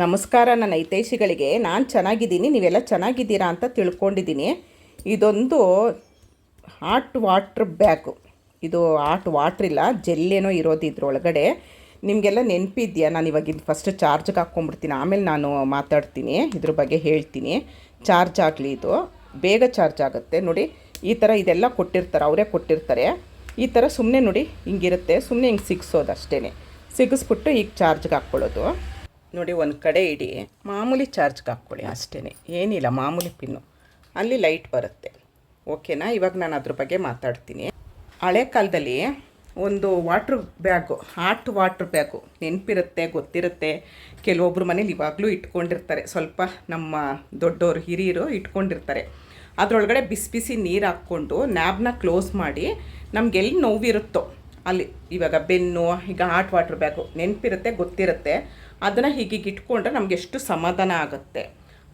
ನಮಸ್ಕಾರ, ನನ್ನ ಹಿತೈಷಿಗಳಿಗೆ. ನಾನು ಚೆನ್ನಾಗಿದ್ದೀನಿ, ನೀವೆಲ್ಲ ಚೆನ್ನಾಗಿದ್ದೀರಾ ಅಂತ ತಿಳ್ಕೊಂಡಿದ್ದೀನಿ. ಇದೊಂದು ಹಾಟ್ ವಾಟ್ರ್ ಬ್ಯಾಗು ಇದು ಹಾಟ್ ವಾಟ್ರ್ ಇಲ್ಲ ಜೆಲ್ಲೇನೋ ಇರೋದು ಇದ್ರೊಳಗಡೆ. ನಿಮಗೆಲ್ಲ ನೆನಪಿದೆಯಾ? ನಾನು ಇವಾಗ ಇದು ಫಸ್ಟ್ ಚಾರ್ಜ್ಗೆ ಹಾಕ್ಕೊಂಬಿಡ್ತೀನಿ ಆಮೇಲೆ ನಾನು ಮಾತಾಡ್ತೀನಿ, ಇದ್ರ ಬಗ್ಗೆ ಹೇಳ್ತೀನಿ. ಚಾರ್ಜ್ ಆಗಲಿ ಇದು. ಬೇಗ ಚಾರ್ಜ್ ಆಗುತ್ತೆ. ನೋಡಿ, ಈ ಥರ ಇದೆಲ್ಲ ಕೊಟ್ಟಿರ್ತಾರೆ, ಅವರೇ ಕೊಟ್ಟಿರ್ತಾರೆ. ಈ ಥರ ಸುಮ್ಮನೆ ನೋಡಿ ಹಿಂಗಿರುತ್ತೆ. ಸುಮ್ಮನೆ ಹಿಂಗೆ ಸಿಗಿಸೋದು ಅಷ್ಟೇ ಸಿಗಿಸ್ಬಿಟ್ಟು ಈಗ ಚಾರ್ಜ್ಗೆ ಹಾಕ್ಕೊಳ್ಳೋದು. ನೋಡಿ, ಒಂದು ಕಡೆ ಇಡಿ. ಮಾಮೂಲಿ ಚಾರ್ಜ್ಗೆ ಹಾಕ್ಕೊಳ್ಳಿ ಅಷ್ಟೇ ಏನಿಲ್ಲ, ಮಾಮೂಲಿ ಪಿನ್ನು. ಅಲ್ಲಿ ಲೈಟ್ ಬರುತ್ತೆ. ಓಕೆನಾ? ಇವಾಗ ನಾನು ಅದ್ರ ಬಗ್ಗೆ ಮಾತಾಡ್ತೀನಿ. ಹಳೆ ಕಾಲದಲ್ಲಿ ಒಂದು water bag, hot water bag ನೆನಪಿರುತ್ತೆ, ಗೊತ್ತಿರುತ್ತೆ. ಕೆಲವೊಬ್ಬರು ಮನೇಲಿ ಇವಾಗಲೂ ಇಟ್ಕೊಂಡಿರ್ತಾರೆ. ಸ್ವಲ್ಪ ನಮ್ಮ ದೊಡ್ಡವರು ಹಿರಿಯರು ಇಟ್ಕೊಂಡಿರ್ತಾರೆ. ಅದರೊಳಗಡೆ ಬಿಸಿ ಬಿಸಿ ನೀರು ಹಾಕ್ಕೊಂಡು, ನ್ಯಾಬ್ನ ಕ್ಲೋಸ್ ಮಾಡಿ, ನಮ್ಗೆಲ್ಲಿ ನೋವಿರುತ್ತೋ ಅಲ್ಲಿ ಇವಾಗ ಬೆನ್ನು, ಈಗ ಹಾಟ್ ವಾಟ್ರ್ ಬ್ಯಾಗು ನೆನಪಿರುತ್ತೆ, ಗೊತ್ತಿರುತ್ತೆ. ಅದನ್ನು ಹೀಗೀಗೆ ಇಟ್ಕೊಂಡ್ರೆ ನಮ್ಗೆ ಎಷ್ಟು ಸಮಾಧಾನ ಆಗುತ್ತೆ.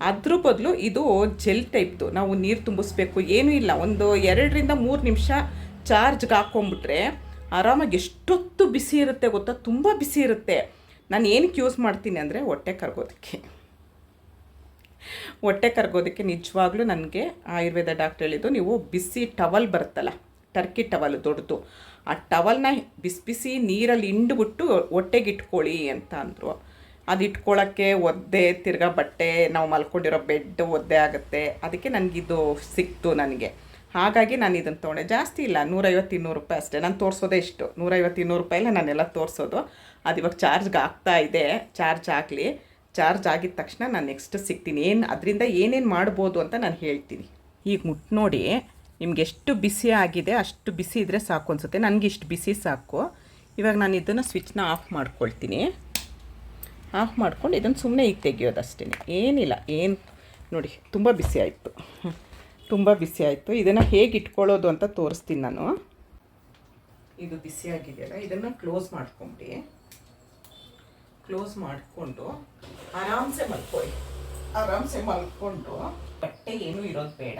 ಅದ್ರ ಬದಲು ಇದು ಜೆಲ್ ಟೈಪ್ದು ನಾವು ನೀರು ತುಂಬಿಸ್ಬೇಕು, ಏನೂ ಇಲ್ಲ. ಒಂದು ಎರಡರಿಂದ ಮೂರು ನಿಮಿಷ ಚಾರ್ಜ್ಗೆ ಹಾಕ್ಕೊಂಬಿಟ್ರೆ ಆರಾಮಾಗಿ ಎಷ್ಟೊತ್ತು ಬಿಸಿ ಇರುತ್ತೆ ಗೊತ್ತಾ? ತುಂಬ ಬಿಸಿ ಇರುತ್ತೆ. ನಾನು ಏನಕ್ಕೆ ಯೂಸ್ ಮಾಡ್ತೀನಿ ಅಂದರೆ ಹೊಟ್ಟೆ ಕರ್ಗೋದಕ್ಕೆ. ಹೊಟ್ಟೆ ಕರ್ಗೋದಕ್ಕೆ ನಿಜವಾಗ್ಲೂ ನನಗೆ ಆಯುರ್ವೇದ ಡಾಕ್ಟ್ರ್ ಹೇಳಿದ್ದು, ನೀವು ಬಿಸಿ ಟವಲ್ ಬರುತ್ತಲ್ಲ ಟರ್ಕಿ ಟವಲ್ ದೊಡ್ಡದು ಆ ಟವಲ್ನ ಬಿಸಿ ಬಿಸಿ ನೀರಲ್ಲಿ ಹಿಂಡ್ಬಿಟ್ಟು ಹೊಟ್ಟೆಗೆ ಇಟ್ಕೊಳ್ಳಿ ಅಂತ ಅಂದರು. ಅದು ಇಟ್ಕೊಳ್ಳೋಕ್ಕೆ ಒದ್ದೆ, ತಿರ್ಗಾ ಬಟ್ಟೆ, ನಾವು ಮಲ್ಕೊಂಡಿರೋ ಬೆಡ್ ಒದ್ದೆ ಆಗುತ್ತೆ. ಅದಕ್ಕೆ ನನಗಿದು ಸಿಕ್ತು ನನಗೆ. ಹಾಗಾಗಿ ನಾನು ಇದನ್ನು ತೊಗೊಂಡೆ. ಜಾಸ್ತಿ ಇಲ್ಲ, ನೂರೈವತ್ತು, ಇನ್ನೂರು ರೂಪಾಯಿ ಅಷ್ಟೇ. ನಾನು ತೋರಿಸೋದೇ ಇಷ್ಟು. ನೂರೈವತ್ತು, ಇನ್ನೂರು ರೂಪಾಯಿಲ್ಲ ನಾನೆಲ್ಲ ತೋರಿಸೋದು. ಅದು ಇವಾಗ ಚಾರ್ಜ್ಗೆ ಆಗ್ತಾ ಇದೆ. ಚಾರ್ಜ್ ಆಗಲಿ. ಚಾರ್ಜ್ ಆಗಿದ ತಕ್ಷಣ ನಾನು ನೆಕ್ಸ್ಟ್ ಸಿಗ್ತೀನಿ. ಏನು, ಅದರಿಂದ ಏನೇನು ಮಾಡ್ಬೋದು ಅಂತ ನಾನು ಹೇಳ್ತೀನಿ. ಈಗ ಮುಟ್ಟು ನೋಡಿ. ನಿಮ್ಗೆ ಎಷ್ಟು ಬಿಸಿ ಆಗಿದೆ, ಅಷ್ಟು ಬಿಸಿ ಇದ್ದರೆ ಸಾಕು ಅನಿಸುತ್ತೆ. ನನಗೆ ಇಷ್ಟು ಬಿಸಿ ಸಾಕು. ಇವಾಗ ನಾನು ಇದನ್ನು ಸ್ವಿಚ್ನ ಆಫ್ ಮಾಡ್ಕೊಳ್ತೀನಿ. ಆಫ್ ಮಾಡ್ಕೊಂಡು ಇದನ್ನು ಸುಮ್ಮನೆ ಈಗ ತೆಗಿಯೋದಷ್ಟೇ ಏನಿಲ್ಲ, ಏನು ನೋಡಿ, ತುಂಬ ಬಿಸಿ ಆಯಿತು. ತುಂಬ ಬಿಸಿ ಆಯಿತು. ಇದನ್ನು ಹೇಗೆ ಇಟ್ಕೊಳ್ಳೋದು ಅಂತ ತೋರಿಸ್ತೀನಿ ನಾನು. ಇದು ಬಿಸಿ ಆಗಿದೆಯಲ್ಲ, ಇದನ್ನು ಕ್ಲೋಸ್ ಮಾಡ್ಕೊಂಬಿಡಿ. ಕ್ಲೋಸ್ ಮಾಡಿಕೊಂಡು ಆರಾಮ್ಸೆ ಮಲ್ಕೊಳ್ಳಿ ಆರಾಮ್ಸೆ ಮಲ್ಕೊಂಡು, ಬಟ್ಟೆ ಏನೂ ಇರೋದು ಬೇಡ.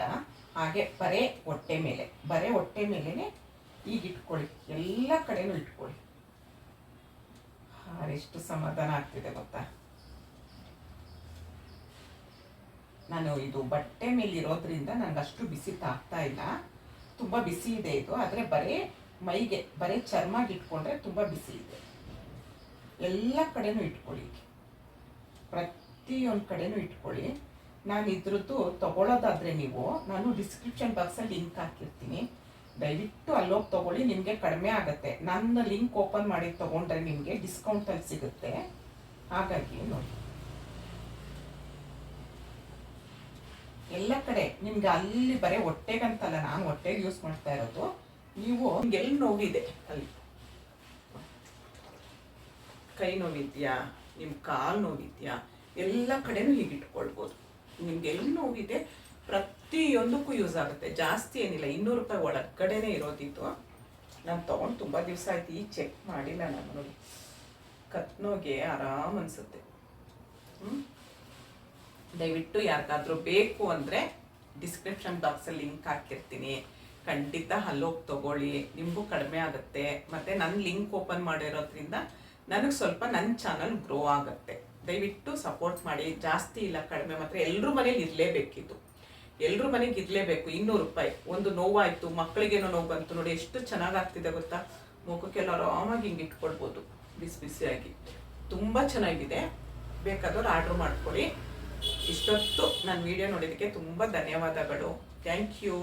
ಹಾಗೆ ಬರೇ ಹೊಟ್ಟೆ ಮೇಲೆ, ಬರೇ ಹೊಟ್ಟೆ ಮೇಲೇ ಈಗ ಇಟ್ಕೊಳ್ಳಿ, ಎಲ್ಲ ಕಡೆನೂ ಇಟ್ಕೊಳ್ಳಿ. ಎಷ್ಟು ಸಮಾಧಾನ ಆಗ್ತಿದೆ ಗೊತ್ತಾ? ನಾನು ಇದು ಬಟ್ಟೆ ಮೇಲೆ ಇರೋದ್ರಿಂದ ನನಗೆ ಅಷ್ಟು ಬಿಸಿ ತಾಗ್ತಾ ಇಲ್ಲ. ತುಂಬ ಬಿಸಿ ಇದೆ ಇದು, ಆದರೆ ಬರೇ ಮೈಗೆ, ಬರೀ ಚರ್ಮಾಗಿ ಇಟ್ಕೊಂಡ್ರೆ ತುಂಬ ಬಿಸಿ ಇದೆ. ಎಲ್ಲ ಕಡೆನೂ ಇಟ್ಕೊಳ್ಳಿ. ಪ್ರತಿಯೊಂದು ಕಡೆನೂ ಇಟ್ಕೊಳ್ಳಿ. ನಾನು ಇದ್ರದ್ದು ತಗೊಳ್ಳೋದಾದರೆ ನೀವು, ನಾನು ಡಿಸ್ಕ್ರಿಪ್ಷನ್ ಬಾಕ್ಸಲ್ಲಿ ಲಿಂಕ್ ಹಾಕಿರ್ತೀನಿ. ದಯವಿಟ್ಟು ಅಲ್ಲೋಗಿ ತಗೊಳ್ಳಿ, ನಿಮಗೆ ಕಡಿಮೆ ಆಗುತ್ತೆ. ನನ್ನ ಲಿಂಕ್ ಓಪನ್ ಮಾಡಿ ತಗೊಂಡ್ರೆ ನಿಮಗೆ ಡಿಸ್ಕೌಂಟಲ್ಲಿ ಸಿಗುತ್ತೆ. ಹಾಗಾಗಿ ನೋಡಿ. ಎಲ್ಲ ಕಡೆ ನಿಮ್ಗೆ ಅಲ್ಲಿ ಬರೀ ಹೊಟ್ಟೆಗಂತಲ್ಲ, ನಾನು ಹೊಟ್ಟೆಗೆ ಯೂಸ್ ಮಾಡ್ತಾ ಇರೋದು. ನೀವು ಎಲ್ಲಿ ನೋವಿದೆ ಅಲ್ಲಿ? ಕೈ ನೋವಿದ್ಯಾ? ನಿಮ್ಮ ಕಾಲು ನೋವಿದ್ಯಾ? ಎಲ್ಲ ಕಡೆನೂ ಹೀಗೆ ಇಟ್ಕೊಳ್ಬೋದು ನಿಮ್ಗೆ ಎಲ್ಲಿ ನೋವಿದೆ. ಪ್ರತಿಯೊಂದಕ್ಕೂ ಯೂಸ್ ಆಗುತ್ತೆ. ಜಾಸ್ತಿ ಏನಿಲ್ಲ. ಇನ್ನೂರು ರೂಪಾಯಿ ಒಳಗಡೆನೇ ಇರೋದಿತ್ತು. ನಾನು ತೊಗೊಂಡು ತುಂಬ ದಿವಸ ಆಯ್ತು. ಈ ಚೆಕ್ ಮಾಡಿಲ್ಲ ನಾನು. ನೋಡಿ. ಕತ್ನೋಗೆ ಆರಾಮ್ ಅನಿಸುತ್ತೆ. ಹ್ಞೂ ದಯವಿಟ್ಟು ಯಾರಿಗಾದ್ರೂ ಬೇಕು ಅಂದರೆ ಡಿಸ್ಕ್ರಿಪ್ಷನ್ ಬಾಕ್ಸಲ್ಲಿ ಲಿಂಕ್ ಹಾಕಿರ್ತೀನಿ. ಖಂಡಿತ ಅಲ್ಲೋಗಿ ತಗೊಳ್ಳಿ. ನಿಮಗೂ ಕಡಿಮೆ ಆಗುತ್ತೆ. ಮತ್ತು ನನ್ನ ಲಿಂಕ್ ಓಪನ್ ಮಾಡಿರೋದ್ರಿಂದ ನನಗೆ ಸ್ವಲ್ಪ ನನ್ನ ಚಾನಲ್ ಗ್ರೋ ಆಗುತ್ತೆ. ದಯವಿಟ್ಟು ಸಪೋರ್ಟ್ ಮಾಡಿ. ಜಾಸ್ತಿ ಇಲ್ಲ, ಕಡಿಮೆ. ಮಾತ್ರ ಎಲ್ಲರೂ ಮನೇಲಿ ಇರಲೇಬೇಕಿತ್ತು. ಎಲ್ಲರೂ ಮನೆಗೆ ಇರಲೇಬೇಕು, ಇನ್ನೂರು ರೂಪಾಯಿ. ಒಂದು ನೋವಾಯಿತು, ಮಕ್ಕಳಿಗೇನೋ ನೋವು ಬಂತು ನೋಡಿ, ಎಷ್ಟು ಚೆನ್ನಾಗಿ ಆಗ್ತಿದೆ ಗೊತ್ತಾ ಮುಖಕ್ಕೆಲ್ಲ ಆರಾಮಾಗಿ ಹಿಂಗೆ ಇಟ್ಕೊಳ್ಬೋದು, ಬಿಸಿ ಬಿಸಿಯಾಗಿ. ತುಂಬ ಚೆನ್ನಾಗಿದೆ. ಬೇಕಾದವ್ರು ಆರ್ಡ್ರ್ ಮಾಡ್ಕೊಳ್ಳಿ. ಇಷ್ಟೊತ್ತು ನಾನು ವಿಡಿಯೋ ನೋಡಿದ್ದಕ್ಕೆ ತುಂಬ ಧನ್ಯವಾದಗಳು. Thank you